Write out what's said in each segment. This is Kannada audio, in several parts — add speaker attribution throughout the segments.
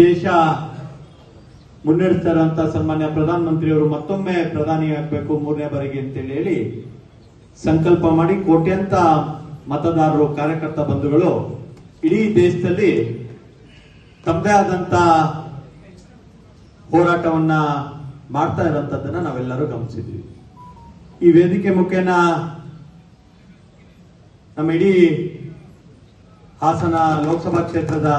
Speaker 1: ದೇಶ ಮುನ್ನಡೆಸ್ತಾರಂತ ಸನ್ಮಾನ್ಯ ಸನ್ಮಾನ್ಯ ಪ್ರಧಾನಮಂತ್ರಿಯವರು ಮತ್ತೊಮ್ಮೆ ಪ್ರಧಾನಿ ಆಗಬೇಕು ಮೂರನೇ ಬಾರಿಗೆ ಅಂತೇಳಿ ಹೇಳಿ ಸಂಕಲ್ಪ ಮಾಡಿ ಕೋಟ್ಯಂತ ಮತದಾರರು, ಕಾರ್ಯಕರ್ತ ಬಂಧುಗಳು ಇಡೀ ದೇಶದಲ್ಲಿ ತಮ್ಮದೇ ಆದಂತ ಹೋರಾಟವನ್ನ ಮಾಡ್ತಾ ಇರೋಂಥದ್ದನ್ನ ನಾವೆಲ್ಲರೂ ಗಮನಿಸಿದ್ವಿ. ಈ ವೇದಿಕೆ ಮುಖೇನ ನಮ್ಮ ಇಡೀ ಹಾಸನ ಲೋಕಸಭಾ ಕ್ಷೇತ್ರದ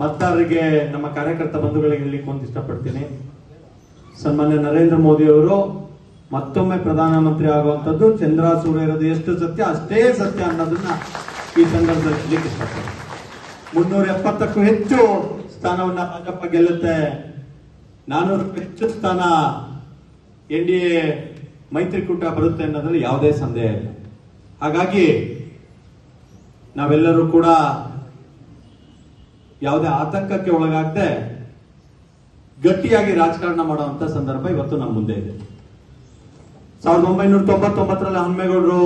Speaker 1: ಮತದಾರರಿಗೆ ನಮ್ಮ ಕಾರ್ಯಕರ್ತ ಬಂಧುಗಳಿಗೆ ಹೇಳಲಿಕ್ಕೆ ಒಂದು ಇಷ್ಟಪಡ್ತೀನಿ. ಸನ್ಮಾನ್ಯ ನರೇಂದ್ರ ಮೋದಿ ಅವರು ಮತ್ತೊಮ್ಮೆ ಪ್ರಧಾನಮಂತ್ರಿ ಆಗುವಂಥದ್ದು ಚಂದ್ರ ಸೂರ್ಯ ಇರೋದು ಎಷ್ಟು ಸತ್ಯ, ಅಷ್ಟೇ ಸತ್ಯ ಅನ್ನೋದನ್ನ ಈ ಸಂದರ್ಭದಲ್ಲಿ ಹೇಳಲಿಕ್ಕೆ ಇಷ್ಟಪಡ್ತೀನಿ. ಮುನ್ನೂರ ಎಪ್ಪತ್ತಕ್ಕೂ ಹೆಚ್ಚು ಸ್ಥಾನವನ್ನ ಭಾಜಪ ಗೆಲ್ಲುತ್ತೆ. ನಾನೂರಕ್ಕೂ ಹೆಚ್ಚು ಸ್ಥಾನ ಎನ್ ಡಿ ಎ ಮೈತ್ರಿಕೂಟ ಬರುತ್ತೆ ಅನ್ನೋದ್ರಲ್ಲಿ ಯಾವುದೇ ಸಂದೇಹ ಇಲ್ಲ. ಹಾಗಾಗಿ ನಾವೆಲ್ಲರೂ ಕೂಡ ಯಾವುದೇ ಆತಂಕಕ್ಕೆ ಒಳಗಾಗದೆ ಗಟ್ಟಿಯಾಗಿ ರಾಜಕಾರಣ ಮಾಡುವಂತ ಸಂದರ್ಭ ಇವತ್ತು ನಮ್ಮ ಮುಂದೆ ಇದೆ. ಸಾವಿರದ ಒಂಬೈನೂರ ತೊಂಬತ್ತೊಂಬತ್ತರಲ್ಲಿ ಹನುಮೇಗೌಡರು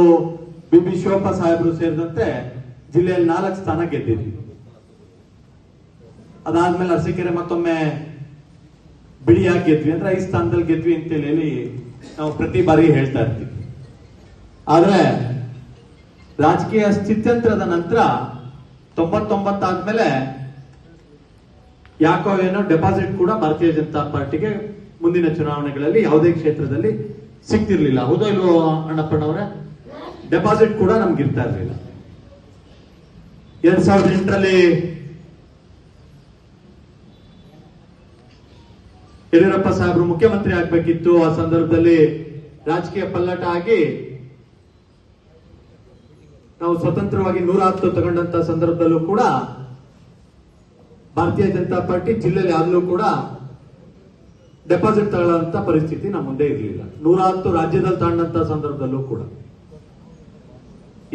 Speaker 1: ಬಿ ಬಿ ಶಿವಪ್ಪ ಸಾಹೇಬರು ಸೇರಿದಂತೆ ಜಿಲ್ಲೆಯಲ್ಲಿ ನಾಲ್ಕು ಸ್ಥಾನ ಗೆದ್ದಿದ್ವಿ ಅದಾದ್ಮೇಲೆ ಅರಸೀಕೆರೆ ಮತ್ತೊಮ್ಮೆ ಬಿಡಿಯಾಗಿ ಗೆದ್ವಿ. ಅಂದ್ರೆ ಐದು ಸ್ಥಾನದಲ್ಲಿ ಗೆದ್ವಿ ಅಂತ ಹೇಳಿ ನಾವು ಪ್ರತಿ ಬಾರಿ ಹೇಳ್ತಾ ಇರ್ತೀವಿ. ಆದ್ರೆ ರಾಜಕೀಯ ಸ್ಥಿತ್ಯಂತ್ರದ ನಂತರ ತೊಂಬತ್ತೊಂಬತ್ತಾದ್ಮೇಲೆ ಯಾಕೋ ಏನೋ ಡೆಪಾಸಿಟ್ ಕೂಡ ಭಾರತೀಯ ಜನತಾ ಪಾರ್ಟಿಗೆ ಮುಂದಿನ ಚುನಾವಣೆಗಳಲ್ಲಿ ಯಾವುದೇ ಕ್ಷೇತ್ರದಲ್ಲಿ ಸಿಗ್ತಿರ್ಲಿಲ್ಲ. ಹೌದೋ ಇಲ್ವೋ ಅಣ್ಣಪ್ಪಣ್ಣವ್ರೆ ಡೆಪಾಸಿಟ್ ಕೂಡ ನಮ್ಗೆ ಇರ್ತಾ ಇರಲಿಲ್ಲ. ಎರಡ್ ಸಾವಿರದ ಎಂಟರಲ್ಲಿ ಯಡಿಯೂರಪ್ಪ ಸಾಹೇಬರು ಮುಖ್ಯಮಂತ್ರಿ ಆಗ್ಬೇಕಿತ್ತು. ಆ ಸಂದರ್ಭದಲ್ಲಿ ರಾಜಕೀಯ ಪಲ್ಲಟ ಆಗಿ ನಾವು ಸ್ವತಂತ್ರವಾಗಿ ನೂರ ಹತ್ತು ತಗೊಂಡಂತ ಸಂದರ್ಭದಲ್ಲೂ ಕೂಡ ಭಾರತೀಯ ಜನತಾ ಪಾರ್ಟಿ ಜಿಲ್ಲೆಯಲ್ಲಿ ಆಗಲೂ ಕೂಡ ಡೆಪಾಸಿಟ್ ತಗೊಳ್ಳುವಂತ ಪರಿಸ್ಥಿತಿ ನಮ್ಮ ಮುಂದೆ ಇರಲಿಲ್ಲ. ನೂರ ಹತ್ತು ರಾಜ್ಯದಲ್ಲಿ ತಗೊಂಡಂತ ಸಂದರ್ಭದಲ್ಲೂ ಕೂಡ.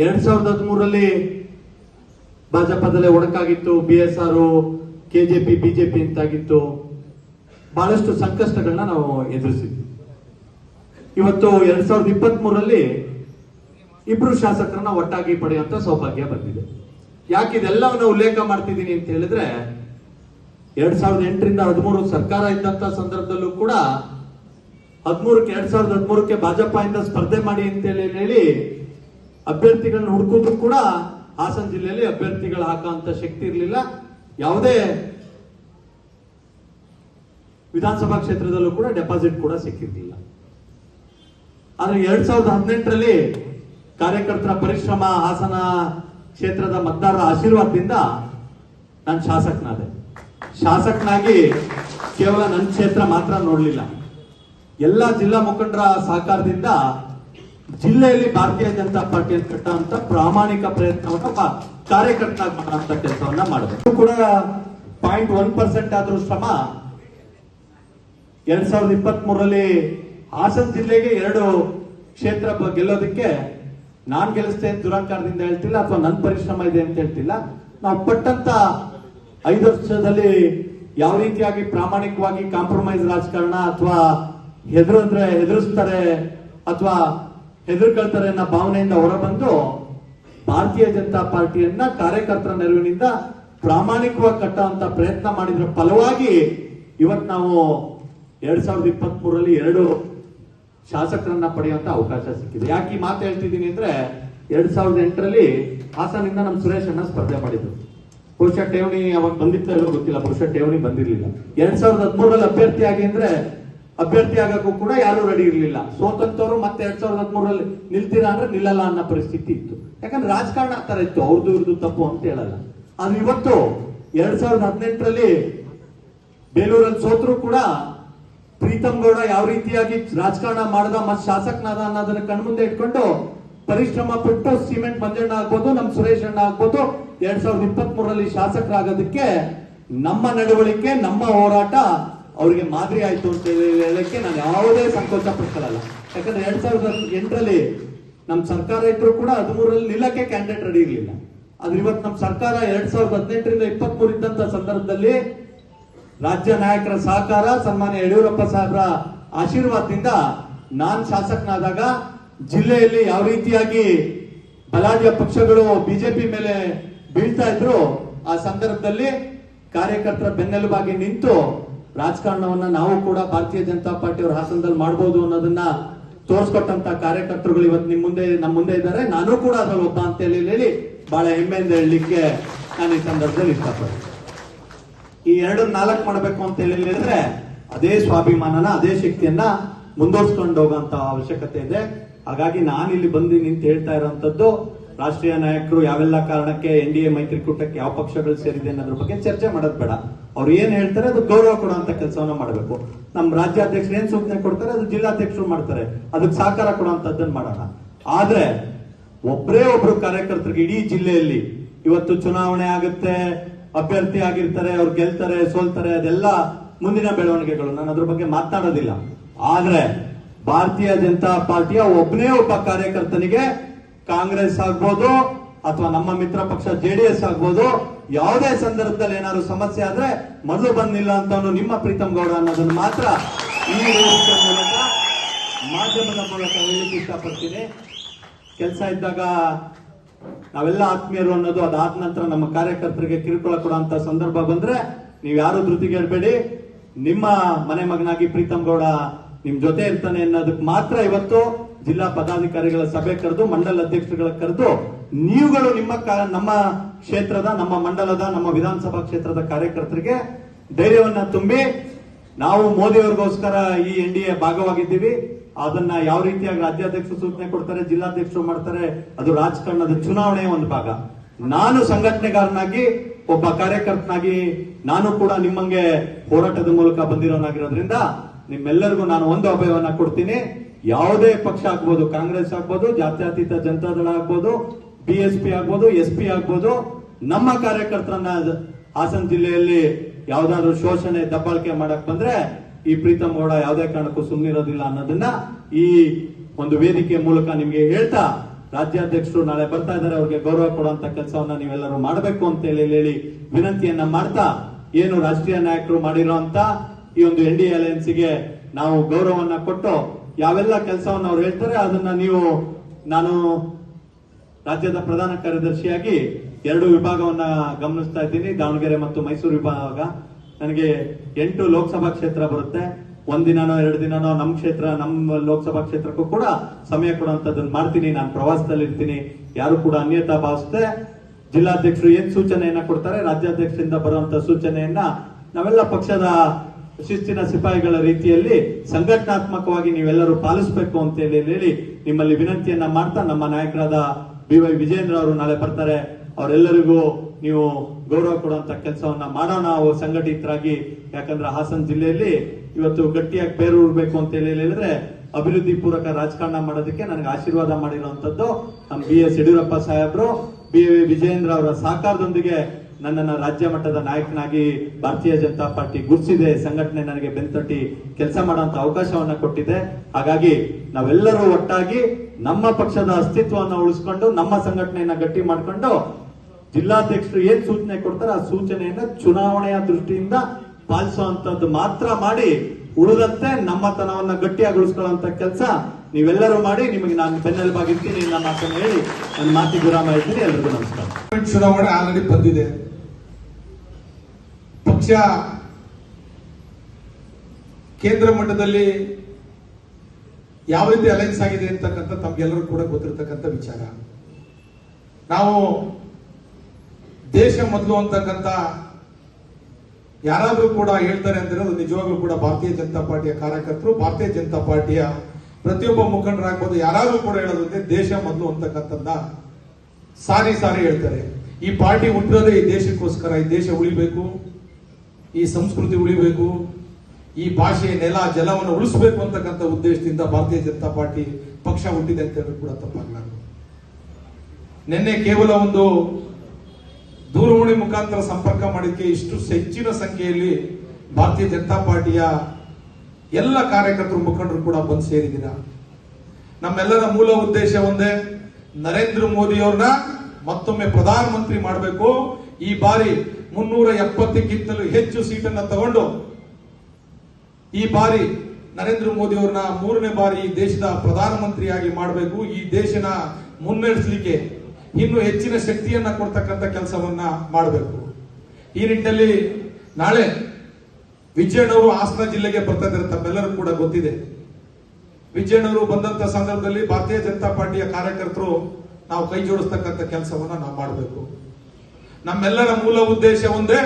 Speaker 1: ಎರಡ್ ಸಾವಿರದ ಹದಿಮೂರರಲ್ಲಿ ಭಾಜಪದಲ್ಲೇ ಒಡಕಾಗಿತ್ತು B S R KJP, BJP ಅಂತಾಗಿತ್ತು. ಬಹಳಷ್ಟು ಸಂಕಷ್ಟಗಳನ್ನ ನಾವು ಎದುರಿಸಿದ್ವಿ. ಇವತ್ತು ಎರಡ್ ಸಾವಿರದ ಇಪ್ಪತ್ತ್ ಮೂರರಲ್ಲಿ ಇಬ್ರು ಶಾಸಕರನ್ನ ಒಟ್ಟಾಗಿ ಪಡೆಯುವಂತ ಸೌಭಾಗ್ಯ ಬಂದಿದೆ. ಯಾಕೆ ಇದೆಲ್ಲವನ್ನ ಉಲ್ಲೇಖ ಮಾಡ್ತಿದ್ದೀನಿ ಅಂತ ಹೇಳಿದ್ರೆ ಎರಡ್ ಸಾವಿರದ ಎಂಟರಿಂದ ಹದಿಮೂರು ಸರ್ಕಾರ ಇದ್ದಂತ ಸಂದರ್ಭದಲ್ಲೂ ಕೂಡ ಹದಿಮೂರಕ್ಕೆ, ಎರಡ್ ಸಾವಿರದ ಹದಿಮೂರಕ್ಕೆ ಭಾಜಪ ಇಂದ ಸ್ಪರ್ಧೆ ಮಾಡಿ ಅಂತೇಳಿ ಹೇಳಿ ಅಭ್ಯರ್ಥಿಗಳನ್ನ ಹುಡುಕಿದ್ರು ಕೂಡ ಹಾಸನ ಜಿಲ್ಲೆಯಲ್ಲಿ ಅಭ್ಯರ್ಥಿಗಳು ಹಾಕುವಂತ ಶಕ್ತಿ ಇರಲಿಲ್ಲ. ಯಾವುದೇ ವಿಧಾನಸಭಾ ಕ್ಷೇತ್ರದಲ್ಲೂ ಕೂಡ ಡೆಪಾಸಿಟ್ ಕೂಡ ಸಿಕ್ಕಿರ್ಲಿಲ್ಲ. ಆದ್ರೆ ಎರಡ್ ಸಾವಿರದ ಹದಿನೆಂಟರಲ್ಲಿ ಕಾರ್ಯಕರ್ತರ ಪರಿಶ್ರಮ ಹಾಸನ ಕ್ಷೇತ್ರದ ಮತದಾರರ ಆಶೀರ್ವಾದದಿಂದ ನಾನು ಶಾಸಕನಾದೆ. ಶಾಸಕನಾಗಿ ಕೇವಲ ನನ್ನ ಕ್ಷೇತ್ರ ಮಾತ್ರ ನೋಡ್ಲಿಲ್ಲ. ಎಲ್ಲ ಜಿಲ್ಲಾ ಮುಖಂಡರ ಸಹಕಾರದಿಂದ ಜಿಲ್ಲೆಯಲ್ಲಿ ಭಾರತೀಯ ಜನತಾ ಪಾರ್ಟಿ ಕಟ್ಟುವಂತ ಪ್ರಾಮಾಣಿಕ ಪ್ರಯತ್ನವನ್ನು ಕಾರ್ಯಕರ್ತನಾಗಿ ಮಾಡುವಂತ ಕೆಲಸವನ್ನ ಮಾಡಬೇಕು ಕೂಡ ಪಾಯಿಂಟ್ ಒನ್ ಪರ್ಸೆಂಟ್ ಆದ್ರೂ ಶ್ರಮ. ಎರಡ್ ಸಾವಿರದ ಇಪ್ಪತ್ತ್ ಮೂರರಲ್ಲಿ ಹಾಸನ ಜಿಲ್ಲೆಗೆ ಎರಡು ಕ್ಷೇತ್ರ ಗೆಲ್ಲೋದಕ್ಕೆ ನಾನ್ ಗೆಲ್ಲಿಸ್ತೇನೆ ದುರಂಕಾರದಿಂದ ಹೇಳ್ತಿಲ್ಲ ಅಥವಾ ನನ್ನ ಪರಿಶ್ರಮ ಇದೆ ಅಂತ ಹೇಳ್ತಿಲ್ಲ. ನಾವು ಪಟ್ಟಂತ ಐದು ವರ್ಷದಲ್ಲಿ ಯಾವ ರೀತಿಯಾಗಿ ಪ್ರಾಮಾಣಿಕವಾಗಿ ಕಾಂಪ್ರಮೈಸ್ ರಾಜಕಾರಣ ಅಥವಾ ಹೆದರಂದ್ರೆ ಹೆದರಿಸ್ತಾರೆ ಅಥವಾ ಹೆದರ್ಕೊಳ್ತಾರೆ ಅನ್ನೋ ಭಾವನೆಯಿಂದ ಹೊರಬಂದು ಭಾರತೀಯ ಜನತಾ ಪಾರ್ಟಿಯನ್ನ ಕಾರ್ಯಕರ್ತರ ನೆರವಿನಿಂದ ಪ್ರಾಮಾಣಿಕವಾಗಿ ಕಟ್ಟುವಂತ ಪ್ರಯತ್ನ ಮಾಡಿದ್ರ ಫಲವಾಗಿ ಇವತ್ತು ನಾವು ಎರಡ್ ಸಾವಿರದ ಇಪ್ಪತ್ತ್ ಮೂರರಲ್ಲಿ ಎರಡು ಶಾಸಕರನ್ನ ಪಡೆಯುವಂತ ಅವಕಾಶ ಸಿಕ್ಕಿದೆ. ಯಾಕೆ ಈ ಮಾತು ಹೇಳ್ತಿದ್ದೀನಿ ಅಂದ್ರೆ ಎರಡ್ ಸಾವಿರದ ಎಂಟರಲ್ಲಿ ಹಾಸನಿಂದ ನಮ್ಮ ಸುರೇಶ್ ಅಣ್ಣ ಸ್ಪರ್ಧೆ ಮಾಡಿದ್ರು. ಬಹುಶಃ ಠೇವಣಿ ಅವಾಗ ಬಂದಿತ್ತೋ ಗೊತ್ತಿಲ್ಲ ಬಹುಶಃ ಠೇವಣಿ ಬಂದಿರ್ಲಿಲ್ಲ. ಎರಡ್ ಸಾವಿರದ ಹದಿಮೂರಲ್ಲಿ ಅಭ್ಯರ್ಥಿ ಆಗಿ ಅಂದ್ರೆ ಅಭ್ಯರ್ಥಿ ಆಗಕ್ಕೂ ಕೂಡ ಯಾರು ರೆಡಿ ಇರಲಿಲ್ಲ. ಸೋತಂತವ್ರು ಮತ್ತೆ ಎರಡ್ ಸಾವಿರದ ಹದಿಮೂರಲ್ಲಿ ನಿಲ್ತೀರಾ ಅಂದ್ರೆ ನಿಲ್ಲಲ್ಲ ಅನ್ನೋ ಪರಿಸ್ಥಿತಿ ಇತ್ತು. ಯಾಕಂದ್ರೆ ರಾಜಕಾರಣ ತರ ಇತ್ತು. ಅವ್ರದ್ದು ಇವ್ರದ್ದು ತಪ್ಪು ಅಂತ ಹೇಳಲ್ಲ. ಆದ್ರೆ ಇವತ್ತು ಎರಡ್ ಸಾವಿರದ ಹದಿನೆಂಟರಲ್ಲಿ ಬೇಲೂರಲ್ಲಿ ಸೋತ್ರು ಕೂಡ ಪ್ರೀತಮ್ ಗೌಡ ಯಾವ ರೀತಿಯಾಗಿ ರಾಜಕಾರಣ ಮಾಡದ ಮತ್ ಶಾಸಕನಾದ ಅನ್ನೋದನ್ನ ಕಣ್ಮುಂದೆ ಇಟ್ಕೊಂಡು ಪರಿಶ್ರಮ ಪಟ್ಟು ಸಿಮೆಂಟ್ ಮಂಜಣ್ಣ ಆಗ್ಬೋದು, ನಮ್ ಸುರೇಶ್ ಅಣ್ಣ ಆಗ್ಬೋದು. ಎರಡ್ ಸಾವಿರದ ಇಪ್ಪತ್ತ್ ಮೂರರಲ್ಲಿ ಶಾಸಕರಾಗೋದಕ್ಕೆ ನಮ್ಮ ನಡವಳಿಕೆ, ನಮ್ಮ ಹೋರಾಟ ಅವರಿಗೆ ಮಾದರಿ ಆಯ್ತು ಅಂತ ಹೇಳಿ ಹೇಳಕ್ಕೆ ನಾನು ಯಾವುದೇ ಸಂಕೋಚ ಪಡ್ಕೊಳ್ಳಲ್ಲ. ಯಾಕಂದ್ರೆ ಎರಡ್ ಸಾವಿರದ ಎಂಟರಲ್ಲಿ ನಮ್ ಸರ್ಕಾರ ಇದ್ರು ಕೂಡ ಹದಿಮೂರಲ್ಲಿ ನಿಲ್ಲಕ್ಕೆ ಕ್ಯಾಂಡಿಡೇಟ್ ರೆಡಿ ಇರಲಿಲ್ಲ. ಆದ್ರೆ ಇವತ್ತು ನಮ್ ಸರ್ಕಾರ ಎರಡ್ ಸಾವಿರದ ಹದಿನೆಂಟರಿಂದ ಇಪ್ಪತ್ತ್ ಮೂರು ಇದ್ದಂತ ಸಂದರ್ಭದಲ್ಲಿ ರಾಜ್ಯ ನಾಯಕರ ಸಹಕಾರ, ಸನ್ಮಾನ್ಯ ಯಡಿಯೂರಪ್ಪ ಸಾಹೇಬರ ಆಶೀರ್ವಾದದಿಂದ ನಾನ್ ಶಾಸಕನಾದಾಗ ಜಿಲ್ಲೆಯಲ್ಲಿ ಯಾವ ರೀತಿಯಾಗಿ ಬಲಾಢ್ಯ ಪಕ್ಷಗಳು ಬಿಜೆಪಿ ಮೇಲೆ ಬೀಳ್ತಾ ಇದ್ರು ಆ ಸಂದರ್ಭದಲ್ಲಿ ಕಾರ್ಯಕರ್ತರ ಬೆನ್ನೆಲುಬಾಗಿ ನಿಂತು ರಾಜಕಾರಣವನ್ನ ನಾವು ಕೂಡ ಭಾರತೀಯ ಜನತಾ ಪಾರ್ಟಿಯವ್ರ ಹಾಸನದಲ್ಲಿ ಮಾಡಬಹುದು ಅನ್ನೋದನ್ನ ತೋರಿಸ್ಕೊಟ್ಟಂತ ಕಾರ್ಯಕರ್ತರುಗಳು ಇವತ್ತು ನಿಮ್ ಮುಂದೆ ನಮ್ಮ ಮುಂದೆ ಇದ್ದಾರೆ. ನಾನು ಕೂಡ ಅದ್ರಲ್ಲಿ ಒಬ್ಬ ಅಂತ ಹೇಳಿ ಹೇಳಿ ಬಹಳ ಹೆಮ್ಮೆಯಿಂದ ಹೇಳಲಿಕ್ಕೆ ನಾನು ಈ ಸಂದರ್ಭದಲ್ಲಿ ಇಷ್ಟಪಡ್ತೀನಿ. ಈ ಎರಡು ನಾಲ್ಕು ಮಾಡಬೇಕು ಅಂತ ಹೇಳಿ ಹೇಳಿದ್ರೆ ಅದೇ ಸ್ವಾಭಿಮಾನನ, ಅದೇ ಶಕ್ತಿಯನ್ನ ಮುಂದುವರ್ಸ್ಕೊಂಡು ಹೋಗುವಂತ ಅವಶ್ಯಕತೆ ಇದೆ. ಹಾಗಾಗಿ ನಾನು ಇಲ್ಲಿ ಬಂದು ನಿಂತು ಹೇಳ್ತಾ ಇರುವಂತದ್ದು ರಾಷ್ಟ್ರೀಯ ನಾಯಕರು ಯಾವೆಲ್ಲ ಕಾರಣಕ್ಕೆ ಎನ್ ಡಿ ಎ ಮೈತ್ರಿಕೂಟಕ್ಕೆ ಯಾವ ಪಕ್ಷಗಳು ಸೇರಿದೆ ಅನ್ನೋದ್ರ ಬಗ್ಗೆ ಚರ್ಚೆ ಮಾಡೋದು ಬೇಡ. ಅವ್ರು ಏನ್ ಹೇಳ್ತಾರೆ ಅದು ಗೌರವ ಕೊಡುವಂತ ಕೆಲಸವನ್ನ ಮಾಡಬೇಕು. ನಮ್ಮ ರಾಜ್ಯಾಧ್ಯಕ್ಷರು ಏನ್ ಸೂಚನೆ ಕೊಡ್ತಾರೆ? ಅದು ಜಿಲ್ಲಾಧ್ಯಕ್ಷರು ಮಾಡ್ತಾರೆ. ಅದಕ್ಕೆ ಸಹಕಾರ ಕೊಡುವಂತದ್ದನ್ನ ಮಾಡೋಣ. ಆದ್ರೆ ಒಬ್ಬರೇ ಒಬ್ರು ಕಾರ್ಯಕರ್ತರಿಗೆ ಇಡೀ ಜಿಲ್ಲೆಯಲ್ಲಿ ಇವತ್ತು ಚುನಾವಣೆ ಆಗುತ್ತೆ, ಅಭ್ಯರ್ಥಿ ಆಗಿರ್ತಾರೆ, ಅವ್ರು ಗೆಲ್ತಾರೆ, ಸೋಲ್ತಾರೆ, ಅದೆಲ್ಲ ಮುಂದಿನ ಬೆಳವಣಿಗೆಗಳು. ನಾನು ಅದ್ರ ಬಗ್ಗೆ ಮಾತನಾಡೋದಿಲ್ಲ ಆದ್ರೆ ಭಾರತೀಯ ಜನತಾ ಪಾರ್ಟಿಯ ಒಬ್ಬನೇ ಒಬ್ಬ ಕಾರ್ಯಕರ್ತನಿಗೆ ಕಾಂಗ್ರೆಸ್ ಆಗ್ಬೋದು ಅಥವಾ ನಮ್ಮ ಮಿತ್ರ ಪಕ್ಷ ಜೆಡಿಎಸ್ ಆಗ್ಬೋದು, ಯಾವುದೇ ಸಂದರ್ಭದಲ್ಲಿ ಏನಾದ್ರು ಸಮಸ್ಯೆ ಆದ್ರೆ ಮೊದಲು ಬಂದಿಲ್ಲ ಅಂತ ನಿಮ್ಮ ಪ್ರೀತಮ್ ಗೌಡ ಅನ್ನೋದನ್ನು ಮಾತ್ರ ಈ ಮೂಲಕ ಮಾಧ್ಯಮದ ಮೂಲಕ ಹೇಳಿಕ್ಕೆ ಇಷ್ಟಪಡ್ತೀನಿ. ಕೆಲಸ ಇದ್ದಾಗ ನಾವೆಲ್ಲ ಆತ್ಮೀಯರು ಅನ್ನೋದು ಅದಾದ ನಂತರ ನಮ್ಮ ಕಾರ್ಯಕರ್ತರಿಗೆ ಕಿರುಕುಳ ಕೊಡುವಂತ ಸಂದರ್ಭ ಬಂದ್ರೆ ನೀವು ಯಾರು ಹೇಳ್ಬೇಡಿ ನಿಮ್ಮ ಮನೆ ಮಗನಾಗಿ ಪ್ರೀತಮ್ ಗೌಡ ನಿಮ್ ಜೊತೆ ಇರ್ತಾನೆ ಅನ್ನೋದಕ್ಕೆ ಮಾತ್ರ ಇವತ್ತು ಜಿಲ್ಲಾ ಪದಾಧಿಕಾರಿಗಳ ಸಭೆ ಕರೆದು, ಮಂಡಲ ಅಧ್ಯಕ್ಷರುಗಳ ಕರೆದು, ನೀವುಗಳು ನಿಮ್ಮ ನಮ್ಮ ಕ್ಷೇತ್ರದ, ನಮ್ಮ ಮಂಡಲದ, ನಮ್ಮ ವಿಧಾನಸಭಾ ಕ್ಷೇತ್ರದ ಕಾರ್ಯಕರ್ತರಿಗೆ ಧೈರ್ಯವನ್ನ ತುಂಬಿ, ನಾವು ಮೋದಿ ಅವ್ರಿಗೋಸ್ಕರ ಈ ಎನ್ ಡಿ ಎ ಭಾಗವಾಗಿದ್ದೀವಿ. ಅದನ್ನ ಯಾವ ರೀತಿಯಾಗಿ ರಾಜ್ಯಾಧ್ಯಕ್ಷರು ಸೂಚನೆ ಕೊಡ್ತಾರೆ, ಜಿಲ್ಲಾಧ್ಯಕ್ಷರು ಮಾಡ್ತಾರೆ, ಅದು ರಾಜಕಾರಣದ ಚುನಾವಣೆಯ ಒಂದು ಭಾಗ. ನಾನು ಸಂಘಟನೆಗಾರನಾಗಿ, ಒಬ್ಬ ಕಾರ್ಯಕರ್ತನಾಗಿ, ನಾನು ಕೂಡ ನಿಮ್ಮಂಗೆ ಹೋರಾಟದ ಮೂಲಕ ಬಂದಿರೋನಾಗಿರೋದ್ರಿಂದ ನಿಮ್ಮೆಲ್ಲರಿಗೂ ನಾನು ಒಂದು ಅಭಯವನ್ನ ಕೊಡ್ತೀನಿ. ಯಾವುದೇ ಪಕ್ಷ ಆಗ್ಬೋದು, ಕಾಂಗ್ರೆಸ್ ಆಗ್ಬೋದು, ಜಾತ್ಯತೀತ ಜನತಾದಳ ಆಗ್ಬೋದು, ಬಿ ಎಸ್ ಪಿ ಆಗ್ಬೋದು, ಎಸ್ ಪಿ ಆಗ್ಬೋದು, ನಮ್ಮ ಕಾರ್ಯಕರ್ತರನ್ನ ಹಾಸನ ಜಿಲ್ಲೆಯಲ್ಲಿ ಯಾವ್ದಾದ್ರು ಶೋಷಣೆ, ದಬ್ಬಾಳಿಕೆ ಮಾಡಕ್ ಬಂದ್ರೆ ಈ ಪ್ರೀತಮ್ ಗೌಡ ಯಾವುದೇ ಕಾರಣಕ್ಕೂ ಸುಮ್ಮನಿರೋದಿಲ್ಲ ಅನ್ನೋದನ್ನ ಈ ಒಂದು ವೇದಿಕೆ ಮೂಲಕ ನಿಮ್ಗೆ ಹೇಳ್ತಾ ರಾಜ್ಯಾಧ್ಯಕ್ಷರು ನಾಳೆ ಬರ್ತಾ ಇದ್ದಾರೆ. ಅವ್ರಿಗೆ ಗೌರವ ಕೊಡುವಂತ ಕೆಲಸವನ್ನ ನೀವೆಲ್ಲರೂ ಮಾಡಬೇಕು ಅಂತ ಹೇಳಿ ಹೇಳಿ ವಿನಂತಿಯನ್ನ ಮಾಡ್ತಾ ಏನು ರಾಷ್ಟ್ರೀಯ ನಾಯಕರು ಮಾಡಿರೋ ಅಂತ ಈ ಒಂದು ಎನ್ ಡಿ ಗೆ ನಾವು ಗೌರವವನ್ನ ಕೊಟ್ಟು ಯಾವೆಲ್ಲ ಕೆಲಸವನ್ನು ಅವ್ರು ಹೇಳ್ತಾರೆ ಅದನ್ನ ನೀವು ನಾನು ರಾಜ್ಯದ ಪ್ರಧಾನ ಕಾರ್ಯದರ್ಶಿಯಾಗಿ ಎರಡು ವಿಭಾಗವನ್ನ ಗಮನಿಸ್ತಾ ಇದ್ದೀನಿ, ದಾವಣಗೆರೆ ಮತ್ತು ಮೈಸೂರು ವಿಭಾಗ. ನನಗೆ ಎಂಟು ಲೋಕಸಭಾ ಕ್ಷೇತ್ರ ಬರುತ್ತೆ. ಒಂದಿನನೋ ಎರಡು ದಿನನೋ ನಮ್ಮ ಕ್ಷೇತ್ರ ನಮ್ಮ ಲೋಕಸಭಾ ಕ್ಷೇತ್ರಕ್ಕೂ ಕೂಡ ಸಮಯ ಕೊಡುವಂತದ್ದನ್ನು ಮಾಡ್ತೀನಿ. ನಾನು ಪ್ರವಾಸದಲ್ಲಿ ಇರ್ತೀನಿ ಯಾರು ಕೂಡ ಅನ್ಯತಾ ಭಾವಿಸುತ್ತೆ ಜಿಲ್ಲಾಧ್ಯಕ್ಷರು ಏನ್ ಸೂಚನೆಯನ್ನ ಕೊಡ್ತಾರೆ, ರಾಜ್ಯಾಧ್ಯಕ್ಷರಿಂದ ಬರುವಂತ ಸೂಚನೆಯನ್ನ ನಾವೆಲ್ಲ ಪಕ್ಷದ ಶಿಸ್ತಿನ ಸಿಪಾಯಿಗಳ ರೀತಿಯಲ್ಲಿ ಸಂಘಟನಾತ್ಮಕವಾಗಿ ನೀವೆಲ್ಲರೂ ಪಾಲಿಸಬೇಕು ಅಂತ ಹೇಳಿ ಹೇಳಿ ನಿಮ್ಮಲ್ಲಿ ವಿನಂತಿಯನ್ನ ಮಾಡ್ತಾ ನಮ್ಮ ನಾಯಕರಾದ ಬಿ ವೈ ವಿಜೇಂದ್ರ ಅವರು ನಾಳೆ ಬರ್ತಾರೆ. ಅವರೆಲ್ಲರಿಗೂ ನೀವು ಗೌರವ ಕೊಡುವಂತ ಕೆಲಸವನ್ನ ಮಾಡೋಣ. ನಾವು ಸಂಘಟಿತರಾಗಿ, ಯಾಕಂದ್ರೆ ಹಾಸನ ಜಿಲ್ಲೆಯಲ್ಲಿ ಇವತ್ತು ಗಟ್ಟಿಯಾಗಿ ಬೇರೂರ್ಬೇಕು ಅಂತ ಹೇಳಿ ಹೇಳಿದ್ರೆ ಅಭಿವೃದ್ಧಿ ಪೂರಕ ರಾಜಕಾರಣ ಮಾಡೋದಕ್ಕೆ ನನಗೆ ಆಶೀರ್ವಾದ ಮಾಡಿರುವಂತದ್ದು ನಮ್ಮ ಬಿ ಎಸ್ ಯಡಿಯೂರಪ್ಪ ಸಾಹೇಬ್ರು, ಬಿ ವಿ ವಿಜೇಂದ್ರ ಅವರ ಸಹಕಾರದೊಂದಿಗೆ ನನ್ನನ್ನ ರಾಜ್ಯ ಮಟ್ಟದ ನಾಯಕನಾಗಿ ಭಾರತೀಯ ಜನತಾ ಪಾರ್ಟಿ ಗುರುಸಿದೆ ಸಂಘಟನೆ ನನಗೆ ಬೆಂತಟ್ಟಿ ಕೆಲಸ ಮಾಡುವಂತ ಅವಕಾಶವನ್ನ ಕೊಟ್ಟಿದೆ. ಹಾಗಾಗಿ ನಾವೆಲ್ಲರೂ ಒಟ್ಟಾಗಿ ನಮ್ಮ ಪಕ್ಷದ ಅಸ್ತಿತ್ವವನ್ನು ಉಳಿಸ್ಕೊಂಡು ನಮ್ಮ ಸಂಘಟನೆಯನ್ನ ಗಟ್ಟಿ ಮಾಡಿಕೊಂಡು ಜಿಲ್ಲಾಧ್ಯಕ್ಷರು ಏನ್ ಸೂಚನೆ ಕೊಡ್ತಾರೆ ಆ ಸೂಚನೆಯನ್ನ ಚುನಾವಣೆಯ ದೃಷ್ಟಿಯಿಂದ ಪಾಲಿಸುವಂತದ್ದು ಮಾತ್ರ ಮಾಡಿ ಉಳಿದಂತೆ ನಮ್ಮತನವನ್ನ ಗಟ್ಟಿಯಾಗಿ ಉಳಿಸ್ಕೊಳ್ಳುವಂತ ಕೆಲಸ ನೀವೆಲ್ಲರೂ ಮಾಡಿ. ನಿಮಗೆ ನಾನು ಬೆನ್ನೆಲುಬಾಗಿರ್ತೀನಿ. ನನ್ನ ಮಾತನ್ನು ಹೇಳಿ. ನನ್ನ ಮಾತಿಗೆ ವಿರಾಮ ಹೇಳ್ತೀನಿ. ಎಲ್ರಿಗೂ ನಮಸ್ಕಾರ.
Speaker 2: ಚುನಾವಣೆ ಆಲ್ರೆಡಿ ಬಂದಿದೆ. ಪಕ್ಷ ಕೇಂದ್ರ ಮಟ್ಟದಲ್ಲಿ ಯಾವ ರೀತಿ ಅಲೈನ್ಸ್ ಆಗಿದೆ ಅಂತಕ್ಕಂಥ ತಮ್ಗೆಲ್ಲರೂ ಕೂಡ ಗೊತ್ತಿರತಕ್ಕಂಥ ವಿಚಾರ. ನಾವು ದೇಶ ಮೊದಲು ಅಂತಕ್ಕಂಥ ಯಾರಾದರೂ ಕೂಡ ಹೇಳ್ತಾರೆ ಅಂದ್ರೆ ಅದು ನಿಜವಾಗ್ಲೂ ಕೂಡ ಭಾರತೀಯ ಜನತಾ ಪಾರ್ಟಿಯ ಕಾರ್ಯಕರ್ತರು, ಭಾರತೀಯ ಜನತಾ ಪಾರ್ಟಿಯ ಪ್ರತಿಯೊಬ್ಬ ಮುಖಂಡರಾಗ್ಬೋದು, ಯಾರಾದರೂ ಕೂಡ ಹೇಳೋದಂತೆ ದೇಶ ಮೊದಲು ಅಂತಕ್ಕಂಥದ್ದ ಸಾರಿ ಸಾರಿ ಹೇಳ್ತಾರೆ. ಈ ಪಾರ್ಟಿ ಹುಟ್ಟಿರೋದೇ ಈ ದೇಶಕ್ಕೋಸ್ಕರ, ಈ ದೇಶ ಉಳಿಬೇಕು. ಈ ಸಂಸ್ಕೃತಿ ಉಳಿಬೇಕು, ಈ ಭಾಷೆ ನೆಲ ಜಲವನ್ನು ಉಳಿಸಬೇಕು ಅಂತಕ್ಕಂಥ ಉದ್ದೇಶದಿಂದ ಭಾರತೀಯ ಜನತಾ ಪಾರ್ಟಿ ಪಕ್ಷ ಹುಟ್ಟಿದೆ ಅಂತ ಹೇಳಿ ಕೂಡ ತಪ್ಪಾಗಲಾರದು. ನಿನ್ನೆ ಕೇವಲ ಒಂದು ದೂರವಾಣಿ ಮುಖಾಂತರ ಸಂಪರ್ಕ ಮಾಡಿದ್ದಕ್ಕೆ ಇಷ್ಟು ಹೆಚ್ಚಿನ ಸಂಖ್ಯೆಯಲ್ಲಿ ಭಾರತೀಯ ಜನತಾ ಪಾರ್ಟಿಯ ಎಲ್ಲ ಕಾರ್ಯಕರ್ತರು ಮುಖಂಡರು ಕೂಡ ಬಂದು ಸೇರಿದ್ದೀರಾ? ನಮ್ಮೆಲ್ಲರ ಮೂಲ ಉದ್ದೇಶ ಒಂದೇ, ನರೇಂದ್ರ ಮೋದಿ ಅವ್ರನ್ನ ಮತ್ತೊಮ್ಮೆ ಪ್ರಧಾನಮಂತ್ರಿ ಮಾಡಬೇಕು. ಈ ಬಾರಿ ಮುನ್ನೂರ ಎಪ್ಪತ್ತಕ್ಕಿಂತಲೂ ಹೆಚ್ಚು ಸೀಟನ್ನ ತಗೊಂಡು ಈ ಬಾರಿ ನರೇಂದ್ರ ಮೋದಿ ಅವ್ರನ್ನ ಮೂರನೇ ಬಾರಿ ಈ ದೇಶದ ಪ್ರಧಾನಮಂತ್ರಿಯಾಗಿ ಮಾಡಬೇಕು. ಈ ದೇಶನ ಮುನ್ನಡೆಸಲಿಕ್ಕೆ ಇನ್ನು ಹೆಚ್ಚಿನ ಶಕ್ತಿಯನ್ನ ಕೊಡ್ತಕ್ಕಂಥ ಕೆಲಸವನ್ನ ಮಾಡಬೇಕು. ಈ ನಿಟ್ಟಿನಲ್ಲಿ ನಾಳೆ ವಿಜಯಣ್ಣವರು ಹಾಸನ ಜಿಲ್ಲೆಗೆ ಬರ್ತಾ ಕೂಡ ಗೊತ್ತಿದೆ. ವಿಜಯಣ್ಣವರು ಬಂದಂತ ಸಂದರ್ಭದಲ್ಲಿ ಭಾರತೀಯ ಜನತಾ ಪಾರ್ಟಿಯ ಕಾರ್ಯಕರ್ತರು ನಾವು ಕೈ ಜೋಡಿಸ್ತಕ್ಕಂಥ ಕೆಲಸವನ್ನ ನಾವು ಮಾಡಬೇಕು. ನಮ್ಮೆಲ್ಲರ ಮೂಲ ಉದ್ದೇಶ ಒಂದೇ,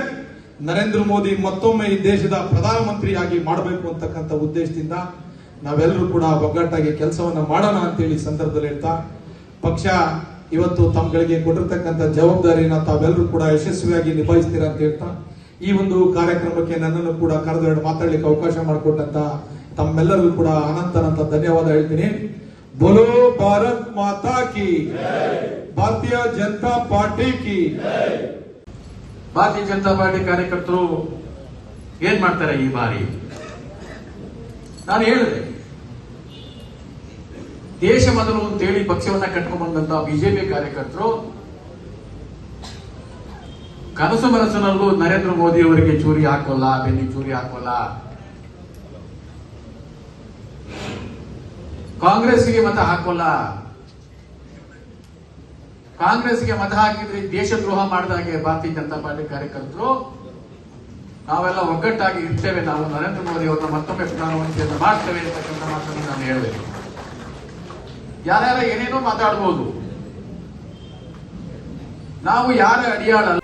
Speaker 2: ನರೇಂದ್ರ ಮೋದಿ ಮತ್ತೊಮ್ಮೆ ಈ ದೇಶದ ಪ್ರಧಾನಮಂತ್ರಿಯಾಗಿ ಮಾಡಬೇಕು ಅಂತಕ್ಕಂಥ ಉದ್ದೇಶದಿಂದ ನಾವೆಲ್ಲರೂ ಕೂಡ ಒಗ್ಗಟ್ಟಾಗಿ ಕೆಲಸವನ್ನ ಮಾಡೋಣ ಅಂತೇಳಿ ಸಂದರ್ಭದಲ್ಲಿ ಹೇಳ್ತಾ, ಪಕ್ಷ ಇವತ್ತು ತಮ್ಗಳಿಗೆ ಕೊಟ್ಟಿರ್ತಕ್ಕಂಥ ಜವಾಬ್ದಾರಿನ ತಾವೆಲ್ಲರೂ ಕೂಡ ಯಶಸ್ವಿಯಾಗಿ ನಿಭಾಯಿಸ್ತೀರಾ ಅಂತ ಹೇಳ್ತಾ, ಈ ಒಂದು ಕಾರ್ಯಕ್ರಮಕ್ಕೆ ನನ್ನನ್ನು ಕೂಡ ಕರೆದೊಡ್ಡ ಮಾತಾಡ್ಲಿಕ್ಕೆ ಅವಕಾಶ ಮಾಡಿಕೊಟ್ಟಂತ ತಮ್ಮೆಲ್ಲರಿಗೂ ಕೂಡ ಅನಂತ ಅನಂತ ಧನ್ಯವಾದ ಹೇಳ್ತೀನಿ. ಬೋಲೋ ಭಾರತ್ ಮಾತಾ ಕಿ ಭಾರತೀಯ ಜನತಾ ಪಾರ್ಟಿ ಕಿ
Speaker 3: ಭಾರತೀಯ ಜನತಾ ಪಾರ್ಟಿ ಕಾರ್ಯಕರ್ತರು ಏನ್ ಮಾಡ್ತಾರೆ ಈ ಬಾರಿ? ನಾನು ಹೇಳಿದೆ. ದೇಶ ಮೊದಲು ಅಂತೇಳಿ ಪಕ್ಷವನ್ನ ಕಟ್ಕೊಂಡು ಬಂದಂತ ಬಿಜೆಪಿ ಕಾರ್ಯಕರ್ತರು, ಕನಸು ಮನಸ್ಸಿನಲ್ಲೂ ನರೇಂದ್ರ ಮೋದಿ ಅವರಿಗೆ ಚೂರಿ ಹಾಕೋಲ್ಲ, ಬೆನ್ನಿ ಚೂರಿ ಹಾಕೋಲ್ಲ. ಕಾಂಗ್ರೆಸ್ಗೆ ಮತ ಹಾಕೋಲ್ಲ. ಕಾಂಗ್ರೆಸ್ಗೆ ಮತ ಹಾಕಿದ್ರೆ ದೇಶದ್ರೋಹ ಮಾಡಿದಾಗೆ ಭಾರತೀಯ ಜನತಾ ಪಾರ್ಟಿ ಕಾರ್ಯಕರ್ತರು, ನಾವೆಲ್ಲ ಒಗ್ಗಟ್ಟಾಗಿ ಇರ್ತೇವೆ. ನಾವು ನರೇಂದ್ರ ಮೋದಿ ಅವರ ಮತ್ತೊಮ್ಮೆ ಪ್ರಧಾನಮಂತ್ರಿಯನ್ನು ಮಾಡ್ತೇವೆ ಅಂತಕ್ಕಂಥ ಮಾತನ್ನು ನಾನು ಹೇಳಿದೆ ಯಾರ್ಯಾರ ಏನೇನೋ ಮಾತಾಡಬಹುದು ನಾವು ಯಾರ ಅಡಿಯಾಳಲ್ಲ